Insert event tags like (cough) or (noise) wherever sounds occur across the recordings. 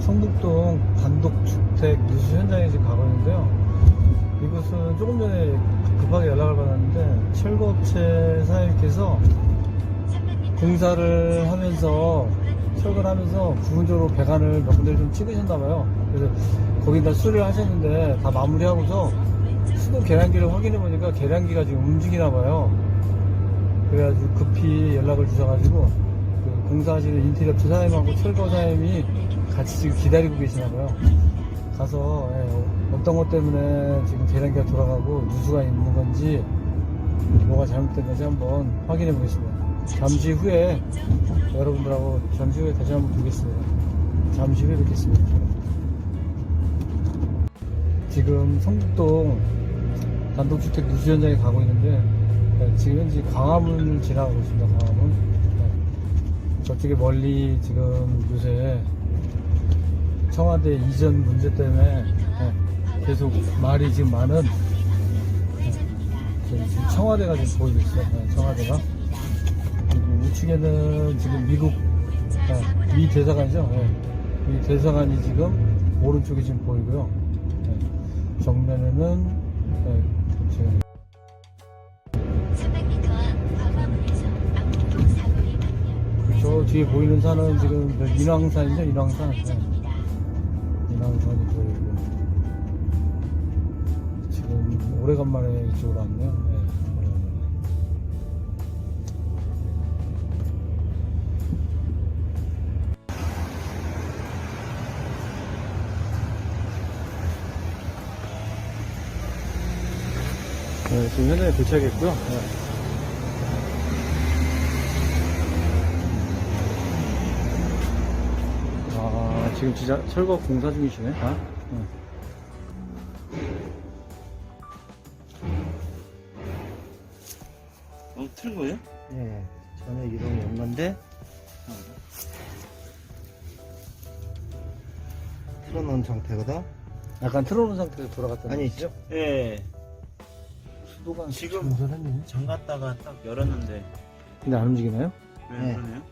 성북동 단독주택 누수 현장에 지금 가고 있는데요. 이곳은 조금 전에 급하게 연락을 받았는데 철거업체 사장님께서 공사를 하면서 철거를 하면서 부분적으로 배관을 몇 군데를 좀 찍으셨나 봐요. 그래서 거기다 수리를 하셨는데 다 마무리하고서 수도 계량기를 확인해 보니까 계량기가 지금 움직이나 봐요. 그래가지고 급히 연락을 주셔가지고 그 공사하시는 인테리어 업체 사장님하고 철거 사장님이 같이 지금 기다리고 계시나 봐요. 가서 예, 어- 어떤 것 때문에 지금 계량기가 돌아가고 누수가 있는 건지 뭐가 잘못된 건지 한번 확인해 보겠습니다. 잠시 후에 여러분들하고 잠시 후에 다시 한번 보겠습니다. 잠시 후에 뵙겠습니다. 지금 성북동 단독주택 누수 현장에 가고 있는데 네, 지금 현재 광화문을 지나가고 있습니다. 광화문. 네. 저쪽에 멀리 지금 요새 청와대 이전 문제 때문에 네, 계속 말이 지금 많은 네, 청와대가 지금 보이고 있어요. 네, 청와대가. 그리고 우측에는 지금 미국 네, 미 대사관이죠. 네, 미 대사관이 지금 오른쪽에 지금 보이고요. 네, 정면에는 네, 지금 뒤에 보이는 산은 지금 저 인왕산이죠, 인왕산. 네. 인왕산이 보이고. 지금 오래간만에 이쪽으로 왔네요. 네. 네, 지금 현장에 도착했고요. 네. 지금 진짜 철거 공사 중이시네. 아? 응. 어, 틀은 거예요? 예, 전에 이동이 온 건데, 틀어놓은 상태거든? 약간 틀어놓은 상태에서 돌아갔다는 아니, 거죠? 예. 수도가 지금-. 잠갔다가 딱 열었는데. 근데 안 움직이나요? 왜 네. 그러네요?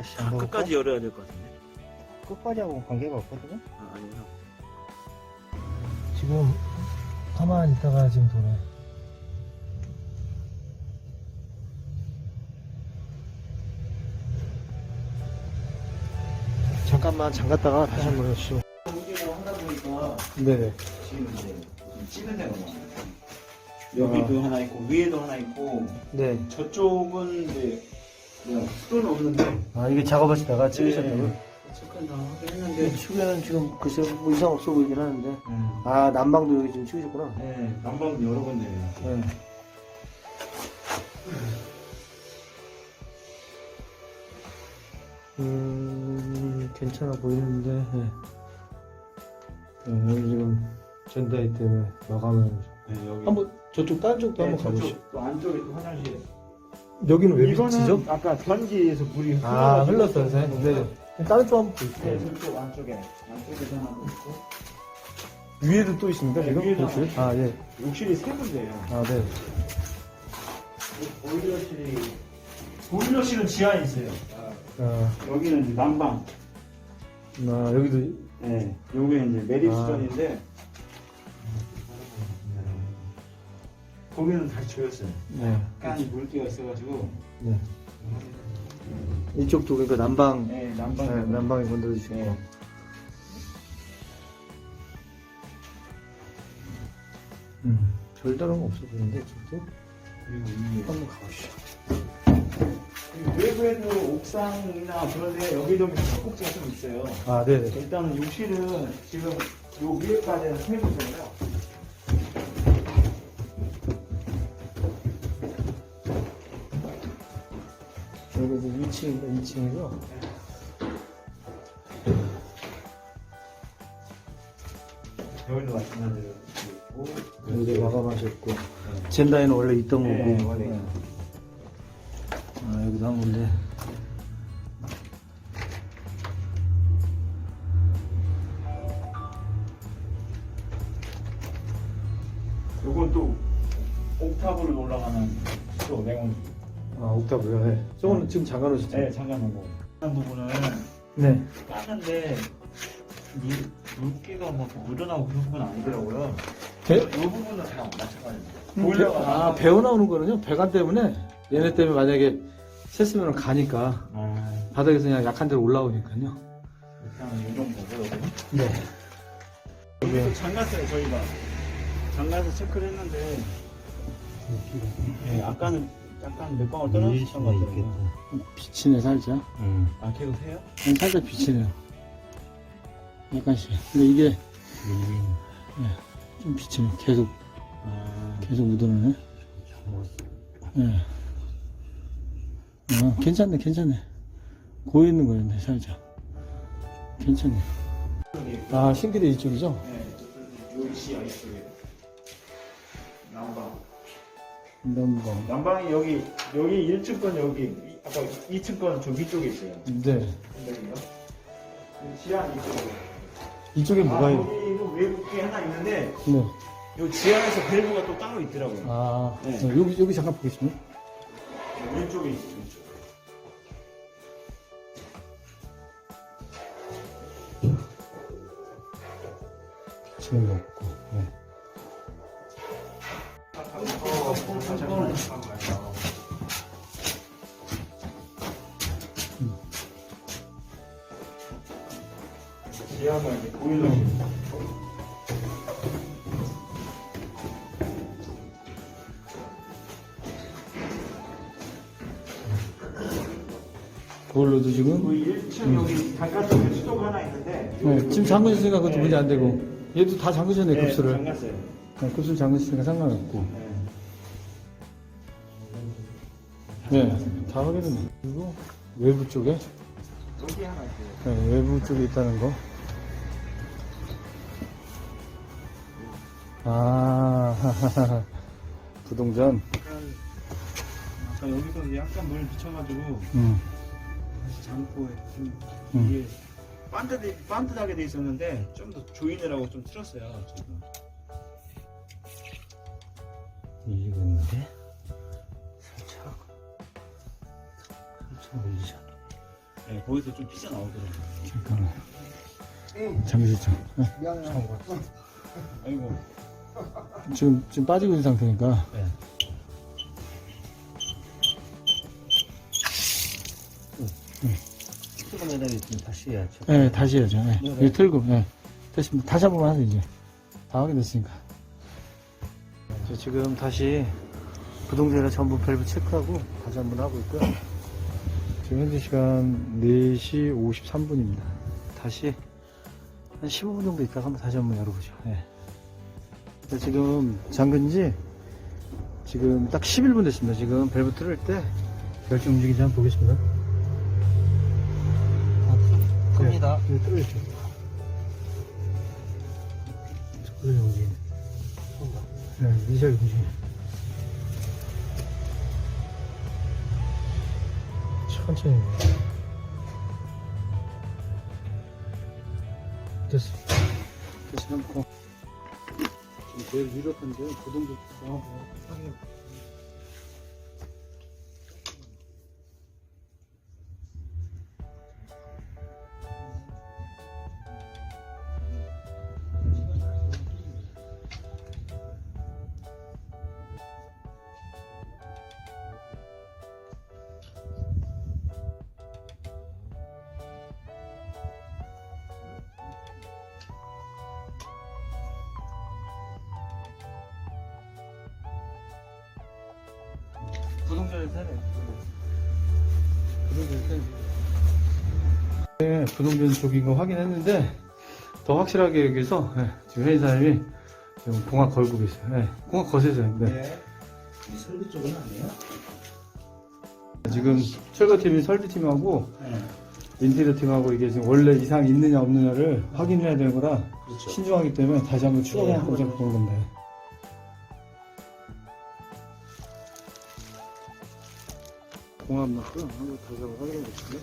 다시 다 한번 끝까지 열어야 될 것 같은데. 끝까지 하고 관계가 없거든요? 아, 아니요. 지금 가만히 있다가 지금 도네. 잠깐만 잠갔다가 다시 한번 해주시오. 여기로 하다 보니까 네네. 지금 이제 좀 찍은 데가 많아요. 여기도 하나 있고, 위에도 하나 있고, 네. 저쪽은 이제, 뭐야, 수도는 없는데. 아, 이게 작업하시다가 찍으셨다고요? 네. 체크는 다 하긴 했는데. 축에는 지금 글쎄 뭐 이상 없어 보이긴 하는데. 음. 아, 난방도 여기 지금 찍으셨구나. 네, 난방도 여러 군데예요. 네. 음, 괜찮아 보이는데, 네. 네, 여기 지금 젠다이 때문에 마감을. 네, 여기. 한번 저쪽 다른 쪽도 네, 한번 가보시죠. 또 안쪽에 또 화장실. 여기는 왜 이거는 비치죠? 아까 전기에서 물이 아, 흘렀어요, 선생님. 네. 다른 쪽 한번 보실게요. 네, 저쪽 안쪽에. 안쪽에도 하나 또 있고. 위에도 또 있습니까, 네, 지금? 위에도 욕실? 하나 아, 예. 욕실이 세 군데예요. 아, 네. 보일러실이 보일러실은 지하에 있어요. 아, 여기는 이제 난방. 아 여기도, 네. 요게 이제 매립 수전인데 거기는 다시 조였어요. 네. 약간 물기가 있어가지고. 네. 이쪽도 그러니까 난방, 네, 난방. 네, 난방에 건드려주시고. 네. 음, 별다른 거 없어 보이는데? 그리고 이 한번 가보시죠. 외부에도 옥상이나 그런데 여기도 꼭지가 좀 있어요. 아, 네네. 일단은 욕실은 지금 요 위에까지는 세부잖아요. 여기도 2층인가, 2층이죠? 여기도 마찬가지로 있고. 여기 마감하셨고. 젠다에는 원래 있던 네, 거고. 원래 네. 아, 여기도 한 군데. 아, 옥탑이요? 네. 저거는 지금 잠가놓으셨죠? 네, 잠깐 놓고. 한 부분을 네. 까는데 물, 물기가 막 묻어나고 그런 건 아니더라고요. 배, 이 부분은 다 마찬가지예요. 아, 배어 나오는 거는요, 배관 때문에, 얘네 때문에 만약에 샜으면 가니까, 아, 바닥에서 그냥 약한 데로 올라오니까요. 일단은 이 정도고요. 네. 여기서 잠갔어요, 저희가. 잠가서 체크를 했는데, 예, 아까는 약간 몇 방울 떨어졌던 것 같더라고요. 비치네, 살짝. 응. 아, 계속 해요? 아니, 살짝 비치네요. 약간씩. 근데 이게 밀린. 좀 비치네. 계속, 아, 계속 묻어나네. 예. 아, 괜찮네, 괜찮네. 고여 있는 거였네, 살짝. 괜찮네. 아, 싱크대 이쪽이죠? 네, 여기 시야 이쪽에. 난방. 난방이 여기, 여기 1층 건 여기, 이- 아까 2층 건저 위쪽에 있어요. 네. 여기요. 지하 이쪽에. 이쪽에 뭐가 아, 있 여기 이거 외국에 하나 있는데, 네. 요 지하에서 밸브가 또 따로 있더라고요. 아, 네. 어, 여기, 여기 잠깐 보겠습니다. 왼쪽에 있어요, 왼쪽. 거 없고. 지하가 이제 보일러. 그걸로도 지금. 그 1층 여기 잠깐 쪽에 수도가 하나 있는데. 네, 지금 잠그셨으니까 그것도 네. 문제 안 되고. 얘도 다 잠그셨네, 네, 급수를. 잠갔어요. 네, 급수를 잠그셨으니까 상관없고. 네. 네, 다 확인했네. 그리고 외부 쪽에, 여기 하나 있어요. 네, 외부 쪽에 있다는 거. 아, (laughs) 부동전. 약간 아까 여기서 약간 물 비쳐가지고 음, 다시 잠고 좀 음. 이게 반듯 반듯하게 돼 있었는데 좀 더 조이느라고 좀 틀었어요. 지금. 밀리고 있는데? 밀리잖아. 네, 거기서 좀 피져 나오더라고요. 잠깐만. 잠그셨죠? 네. 아이고. 지금, 지금 빠지고 있는 상태니까. 네. 수건에다 지금 다시 해야죠. 네, 다시 해야죠. 네. 네, 네. 이거 틀고, 네. 됐습니다. 다시 한 번만 하세요, 이제. 다 확인됐으니까. 자, 지금 다시 부동산에 전부 밸브 체크하고 다시 한 번 하고 있고요. 지금 현재 시간 4시 53분입니다. 다시 한 15분 정도 있다가 한번 다시 한번 열어보죠. 네. 자, 지금 잠근 지 지금 딱 11분 됐습니다. 지금 밸브 틀을 때 열지 움직이지 한번 보겠습니다. 큽니다. 네, 뚫어있죠. 그래, 움직이네. 네, 미세하게 움직이네. 천천히. 됐어. 됐어. 지금 제일 밀었던데, 고동도 어, 확인 부동산을 사네. 부동산을 사네. 네, 부동산 쪽인 거 확인했는데, 더 확실하게 여기서, 네, 지금 회사님이 지금 공학 걸고 계세요. 네, 공학 거세서요. 네. 네. 이 설비 쪽은 아니에요? 지금 철거팀이 설비팀하고 네. 인테리어 팀하고 이게 지금 원래 이상 있느냐 없느냐를 확인해야 되는 거라 그렇죠. 신중하기 때문에 다시 한번 한번 한번 보는 건데. 공합 넣고 한번 다시 한번 확인해 볼게요.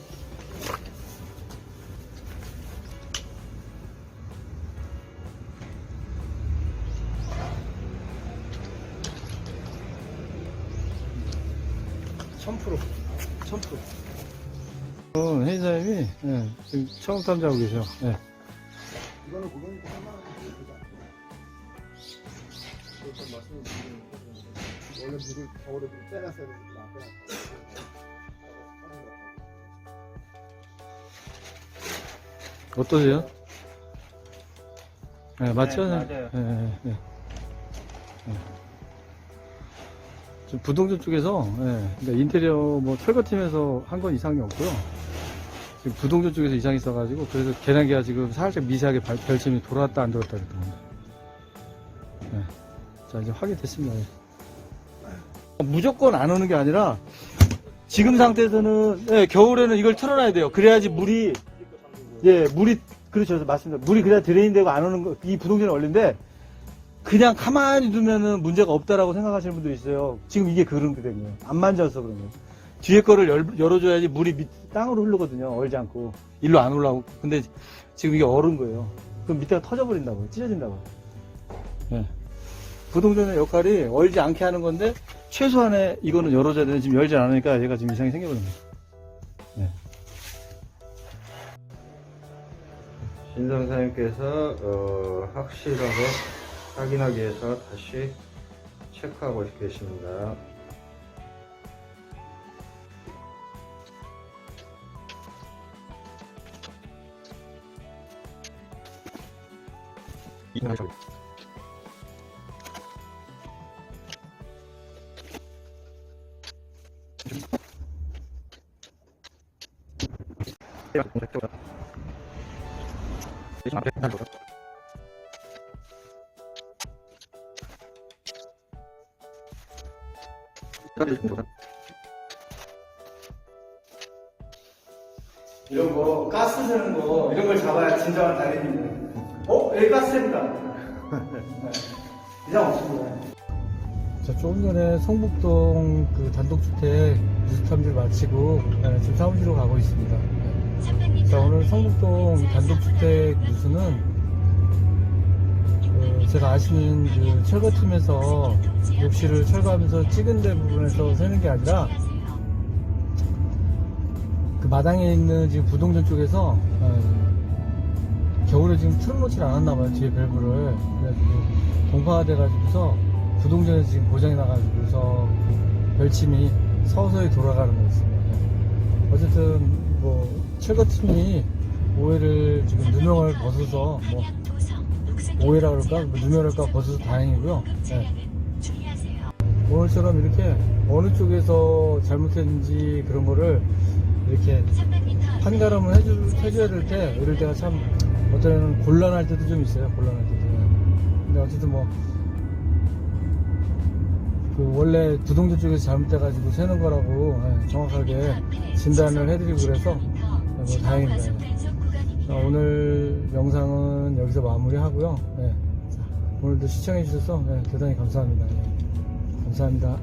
천 프로, 천 프로. 어, 회의사님이 예, 지금 처음 탐지하고 계셔. 예. 이거는 고객님께 한 만원 드리자. 말씀을 드리는 원래 물을 겨울에 좀 빼놨어야 빼놨다. 어떠세요? 네, 맞죠? 네, 맞아요. 예, 예, 예. 예. 지금 부동산 쪽에서 예, 그러니까 인테리어 뭐 철거팀에서 한 건 이상이 없고요. 지금 부동산 쪽에서 이상이 있어가지고 그래서 계량기가 지금 살짝 미세하게 발- 별침이 돌아왔다 안 돌아왔다 그랬던 겁니다. 예. 자 이제 확인됐습니다. 예. 무조건 안 오는 게 아니라 지금 상태에서는 예, 겨울에는 이걸 틀어놔야 돼요. 그래야지 물이 예, 물이, 그렇죠. 맞습니다. 물이 그냥 드레인 되고 안 오는 거, 이 부동산의 원리인데, 그냥 가만히 두면은 문제가 없다라고 생각하시는 분도 있어요. 지금 이게 그런 게된 거예요. 안 만져서 그런 거예요. 뒤에 거를 열, 열어줘야지 물이 밑, 땅으로 흐르거든요. 얼지 않고. 일로 안 올라오고. 근데 지금 이게 얼은 거예요. 그럼 밑에가 터져버린다고요. 찢어진다고요. 예. 부동산의 역할이 얼지 않게 하는 건데, 최소한의 이거는 열어줘야 되는데 지금 열지 않으니까 얘가 지금 이상이 생겨버린 거예 요. 신성사님께서 어, 확실하게 확인하기 위해서 다시 체크하고 계십니다. 이런 거, 가스 새는 거, 이런 걸 잡아야 진정한 달인입니다. 어? 여기 가스 셉니다. 네. 이상 없습니다. 자, 조금 전에 성북동 그 단독주택 뉴스 탐지를 마치고 네, 지금 사무실로 가고 있습니다. 네. 자, 오늘 성북동 이 단독주택 뉴스는 그 제가 아시는 그 철거팀에서 욕실을 철거하면서 찍은 데 부분에서 세는 게 아니라 그 마당에 있는 지금 부동산 쪽에서 어, 겨울에 지금 틀어놓질 않았나 봐요 뒤에 밸브를 그래가지고 동파가 돼가지고서 부동산에서 지금 고장이 나가지고서 그 별침이 서서히 돌아가는 거였습니다 네. 어쨌든 뭐 철거팀이 오해를 지금 누명을 벗어서 뭐 오해라 그럴까 뭐 누명을까 벗어서 다행이고요 네. 오늘처럼 이렇게 어느 쪽에서 잘못했는지 그런 거를 이렇게 판가름을 해주, 해줘야 될 때, 이럴 때가 참, 때는 곤란할 때도 좀 있어요, 곤란할 때도. 근데 어쨌든 뭐, 그 원래 부동산 쪽에서 잘못돼가지고 새는 거라고 예, 정확하게 진단을 해드리고 그래서 뭐 다행입니다. 자, 오늘 영상은 여기서 마무리하고요. 예. 자, 오늘도 시청해주셔서 예, 대단히 감사합니다. 예. 감사합니다.